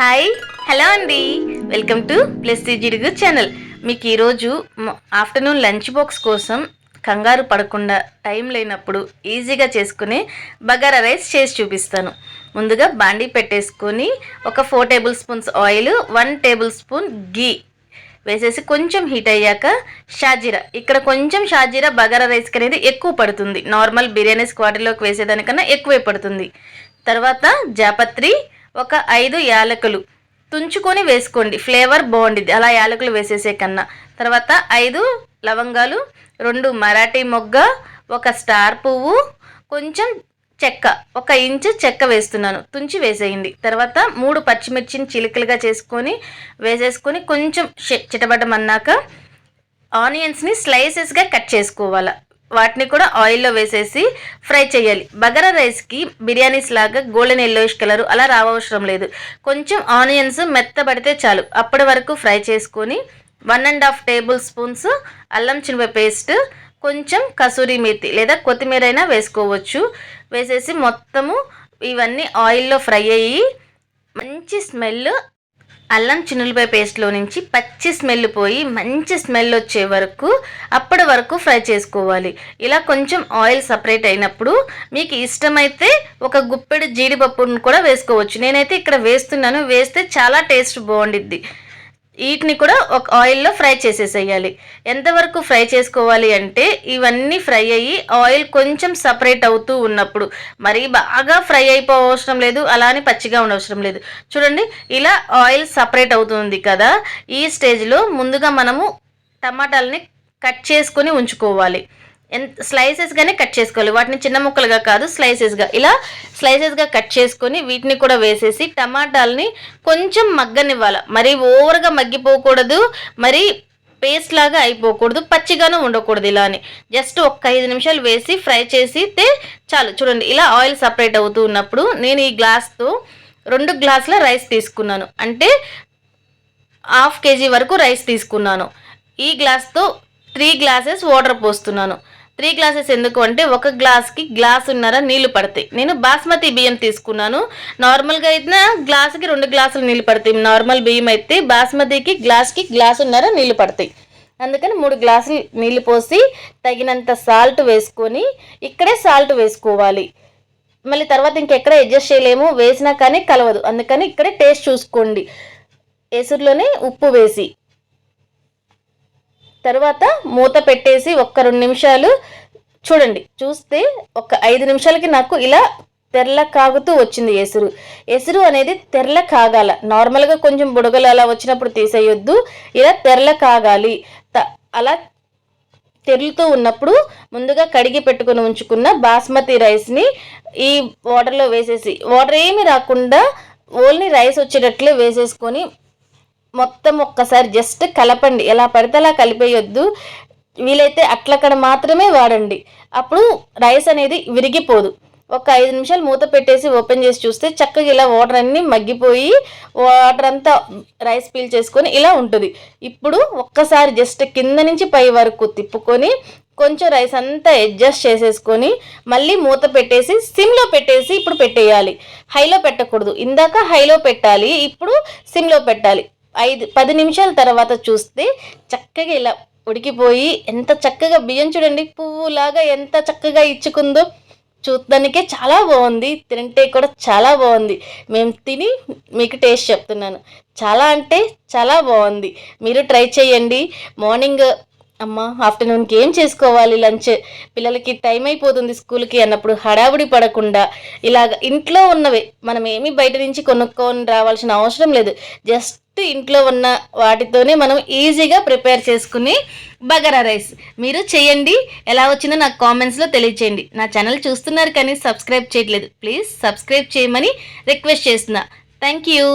Hi hello అండి. Welcome to plus జిడుగు channel. మీకు ఈరోజు ఆఫ్టర్నూన్ లంచ్ బాక్స్ కోసం కంగారు పడకుండా టైం లేనప్పుడు ఈజీగా చేసుకునే బగారా రైస్ చేసి చూపిస్తాను. ముందుగా బాండీ పెట్టేసుకొని ఒక four tablespoons oil one tablespoon ghee వేసేసి కొంచెం హీట్ అయ్యాక షాజీరా. ఇక్కడ కొంచెం షాజీరా బగారా రైస్కి అనేది ఎక్కువ పడుతుంది. నార్మల్ బిర్యానీస్ స్క్వాడీలోకి వేసేదానికన్నా ఎక్కువే పడుతుంది. తర్వాత జాపత్రి ఒక ఐదు యాలకులు తుంచుకొని వేసుకోండి. ఫ్లేవర్ బాగుండిద్ది. అలా యాలకులు వేసేసే కన్నా. తర్వాత ఐదు లవంగాలు రెండు మరాఠీ మొగ్గ ఒక స్టార్ పువ్వు కొంచెం చెక్క ఒక ఇంచు చెక్క వేస్తున్నాను. తుంచి వేసేయండి. తర్వాత మూడు పచ్చిమిర్చిని చిలుకలుగా చేసుకొని వేసేసుకొని కొంచెం చిటబడమన్నాక ఆనియన్స్ని స్లైసెస్గా కట్ చేసుకోవాలి. వాటిని కూడా ఆయిల్లో వేసేసి ఫ్రై చేయాలి. బగారా రైస్కి బిర్యానీస్ లాగా గోల్డెన్ ఎల్లోయిష్ కలర్ అలా రావవసరం లేదు. కొంచెం ఆనియన్స్ మెత్తబడితే చాలు. అప్పటి వరకు ఫ్రై చేసుకొని one and half tablespoons అల్లం చినువ పేస్ట్ కొంచెం కసూరి మేతి లేదా కొత్తిమీర అయినా వేసుకోవచ్చు. వేసేసి మొత్తము ఇవన్నీ ఆయిల్లో ఫ్రై అయ్యి మంచి స్మెల్ అల్లం చిన్నులపై పేస్ట్లో నుంచి పచ్చి స్మెల్ పోయి మంచి స్మెల్ వచ్చే వరకు అప్పటి వరకు ఫ్రై చేసుకోవాలి. ఇలా కొంచెం ఆయిల్ సపరేట్ అయినప్పుడు మీకు ఇష్టమైతే ఒక గుప్పెడు జీడిపప్పును కూడా వేసుకోవచ్చు. నేనైతే ఇక్కడ వేస్తున్నాను. వేస్తే చాలా టేస్ట్ బాగుండిద్ది. వీటిని కూడా ఒక ఆయిల్లో ఫ్రై చేసేసేయాలి. ఎంతవరకు ఫ్రై చేసుకోవాలి అంటే ఇవన్నీ ఫ్రై అయ్యి ఆయిల్ కొంచెం సపరేట్ అవుతూ ఉన్నప్పుడు. మరి బాగా ఫ్రై అయిపోవసరం లేదు అలానే పచ్చిగా ఉండవసరం లేదు. చూడండి ఇలా ఆయిల్ సపరేట్ అవుతుంది కదా. ఈ స్టేజ్లో ముందుగా మనము టమాటాలని కట్ చేసుకొని ఉంచుకోవాలి. ఎంత స్లైసెస్గానే కట్ చేసుకోవాలి. వాటిని చిన్న ముక్కలుగా కాదు స్లైసెస్గా ఇలా స్లైసెస్గా కట్ చేసుకొని వీటిని కూడా వేసేసి టమాటాలని కొంచెం మగ్గనివ్వాలి. మరి ఓవర్గా మగ్గిపోకూడదు మరి పేస్ట్ లాగా అయిపోకూడదు పచ్చిగాను ఉండకూడదు ఇలా అని. జస్ట్ ఒక్క ఐదు నిమిషాలు వేసి ఫ్రై చేసితే చాలు. చూడండి ఇలా ఆయిల్ సపరేట్ అవుతూ ఉన్నప్పుడు నేను ఈ గ్లాస్తో రెండు గ్లాసుల రైస్ తీసుకున్నాను. అంటే హాఫ్ కేజీ వరకు రైస్ తీసుకున్నాను. ఈ గ్లాస్తో త్రీ గ్లాసెస్ వాటర్ పోస్తున్నాను. త్రీ గ్లాసెస్ ఎందుకు అంటే ఒక గ్లాస్కి గ్లాస్ ఉన్నర నీళ్ళు పడతాయి. నేను బాస్మతి బియ్యం తీసుకున్నాను. నార్మల్గా అయితే గ్లాసుకి రెండు గ్లాసులు నీళ్ళు పడతాయి. నార్మల్ బియ్యం అయితే బాస్మతికి గ్లాస్కి గ్లాస్ ఉన్నర నీళ్ళు పడతాయి. అందుకని మూడు గ్లాసులు నీళ్ళు పోసి తగినంత సాల్ట్ వేసుకొని ఇక్కడే సాల్ట్ వేసుకోవాలి. మళ్ళీ తర్వాత ఇంకెక్కడ అడ్జస్ట్ చేయలేము. వేసినా కానీ కలవదు. అందుకని ఇక్కడే టేస్ట్ చూసుకోండి. ఎసురులోనే ఉప్పు వేసి. తర్వాత మూత పెట్టేసి ఒక్క రెండు నిమిషాలు చూడండి. చూస్తే ఒక ఐదు నిమిషాలకి నాకు ఇలా తెరల కాగుతూ వచ్చింది ఎసురు. ఎసురు అనేది తెరల కాగాల. నార్మల్గా కొంచెం బుడగలు అలా వచ్చినప్పుడు తీసేయొద్దు. ఇలా తెరల కాగాలి. త- అలా తెరులుతూ ఉన్నప్పుడు ముందుగా కడిగి పెట్టుకుని ఉంచుకున్న బాస్మతి రైస్ని ఈ వాటర్లో వేసేసి వాటర్ ఏమి రాకుండా ఓన్లీ రైస్ వచ్చేటట్లే వేసేసుకొని మొత్తం ఒక్కసారి జస్ట్ కలపండి. ఎలా పడితే అలా కలిపేయొద్దు. వీలైతే అట్లక్కడ మాత్రమే వాడండి. అప్పుడు రైస్ అనేది విరిగిపోదు. ఒక ఐదు నిమిషాలు మూత పెట్టేసి ఓపెన్ చేసి చూస్తే చక్కగా ఇలా వాటర్ అన్నీ మగ్గిపోయి వాటర్ అంతా రైస్ పీల్ చేసుకొని ఇలా ఉంటుంది. ఇప్పుడు ఒక్కసారి జస్ట్ కింద నుంచి పై వరకు తిప్పుకొని కొంచెం రైస్ అంతా అడ్జస్ట్ చేసేసుకొని మళ్ళీ మూత పెట్టేసి సిమ్లో పెట్టేసి ఇప్పుడు పెట్టేయాలి. హైలో పెట్టకూడదు. ఇందాక హైలో పెట్టాలి. ఇప్పుడు సిమ్లో పెట్టాలి. ఐదు పది నిమిషాల తర్వాత చూస్తే చక్కగా ఇలా ఉడికిపోయి ఎంత చక్కగా బియ్యం చూడండి పువ్వులాగా ఎంత చక్కగా ఇచ్చుకుందో చూడడానికే చాలా బాగుంది తింటే కూడా చాలా బాగుంది. మేము తిని మీకు టేస్ట్ చెప్తున్నాను. చాలా అంటే చాలా బాగుంది. మీరు ట్రై చేయండి. మార్నింగ్ అమ్మ ఆఫ్టర్నూన్కి ఏం చేసుకోవాలి? లంచ్. పిల్లలకి టైం అయిపోతుంది స్కూల్కి అన్నప్పుడు హడావుడి పడకుండా ఇలాగ ఇంట్లో ఉన్నవి. మనం ఏమీ బయట నుంచి కొనుక్కొని రావాల్సిన అవసరం లేదు. జస్ట్ ఇంట్లో ఉన్న వాటితోనే మనం ఈజీగా ప్రిపేర్ చేసుకుని బగారా రైస్. మీరు చేయండి. ఎలా వచ్చిందో నాకు కామెంట్స్లో తెలియచేయండి. నా ఛానల్ చూస్తున్నారు కానీ సబ్స్క్రైబ్ చేయట్లేదు. ప్లీజ్ సబ్స్క్రైబ్ చేయమని రిక్వెస్ట్ చేస్తున్నా. Thank you.